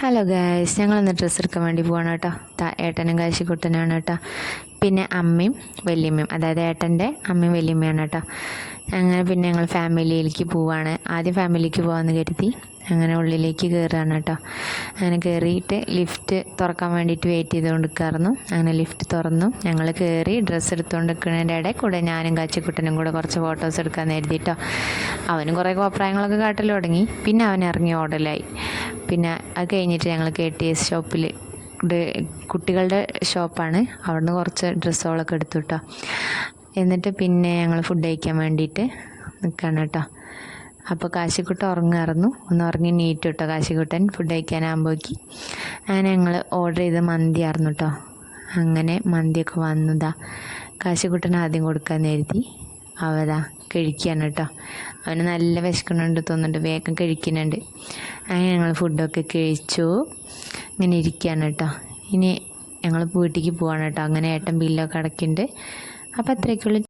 Hello guys ഞങ്ങളൊന്ന് dress എടുക്കാൻ വേണ്ടി പോവാണ് കേട്ടോ. താ ഏട്ടനും കാശിക്കുട്ടനാണ് കേട്ടോ. പിന്നെ അമ്മയും വല്യമ്മയും അതായത് ഏട്ടന്റെ അമ്മയും വല്യമ്മയാണ് കേട്ടോ. അങ്ങനെ പിന്നെ ഞങ്ങൾ ഫാമിലിയിലേക്ക് പോവാണ്. ആദ്യം ഫാമിലിക്ക് പോകാമെന്ന് കരുതി അങ്ങനെ ഉള്ളിലേക്ക് കയറുകയാണ് കേട്ടോ. അങ്ങനെ കയറിയിട്ട് ലിഫ്റ്റ് തുറക്കാൻ വേണ്ടിയിട്ട് വെയിറ്റ് ചെയ്തുകൊണ്ട് നിൽക്കായിരുന്നു അങ്ങനെ ലിഫ്റ്റ് തുറന്നു. ഞങ്ങൾ കയറി ഡ്രസ്സ് എടുത്തുകൊണ്ട് നിൽക്കുന്നതിന്റെ ഇടയിൽ കൂടെ ഞാനും കാച്ചിക്കുട്ടനും കൂടെ കുറച്ച് ഫോട്ടോസ് എടുക്കാൻ കരുതിയിട്ടോ അവനും കുറേ അഭിപ്രായങ്ങളൊക്കെ കാട്ടൽ തുടങ്ങി. പിന്നെ അവൻ ഇറങ്ങി ഓടലായി. പിന്നെ അത് കഴിഞ്ഞിട്ട് ഞങ്ങൾ കെ ടി എസ് ഷോപ്പിൽ കുട്ടികളുടെ ഷോപ്പാണ്. അവിടുന്ന് കുറച്ച് ഡ്രസ്സുകളൊക്കെ എടുത്തു കേട്ടോ എന്നിട്ട് പിന്നെ ഞങ്ങൾ ഫുഡ് കഴിക്കാൻ വേണ്ടിയിട്ട് നിൽക്കുകയാണ് കേട്ടോ അപ്പോൾ കാശിക്കുട്ടൻ ഉറങ്ങായിരുന്നു ഒന്ന് ഉറങ്ങി നീറ്റ് കേട്ടോ കാശിക്കുട്ടൻ ഫുഡ് കഴിക്കാനാകുമ്പോഴേക്ക് അങ്ങനെ ഞങ്ങൾ ഓർഡർ ചെയ്ത് മന്തി ആയിരുന്നു കേട്ടോ അങ്ങനെ മന്തിയൊക്കെ വന്നതാ. കാശിക്കുട്ടൻ ആദ്യം കൊടുക്കാൻ എഴുതി അവതാ കഴിക്കുകയാണ് കേട്ടോ. അവന് നല്ല വിശക്കുന്നുണ്ട് തോന്നുന്നുണ്ട് വേഗം കഴിക്കുന്നുണ്ട്. അങ്ങനെ ഞങ്ങൾ ഫുഡൊക്കെ കഴിച്ചു. ഇങ്ങനെ ഇരിക്കുകയാണ് കേട്ടോ. ഇനി ഞങ്ങൾ വീട്ടിലേക്ക് പോവാണ് കേട്ടോ. അങ്ങനെ ഏട്ടൻ ബില്ലൊക്കെ അടയ്ക്കുന്നുണ്ട്. അപ്പോൾ അത്രയൊക്കെയുള്ളൂ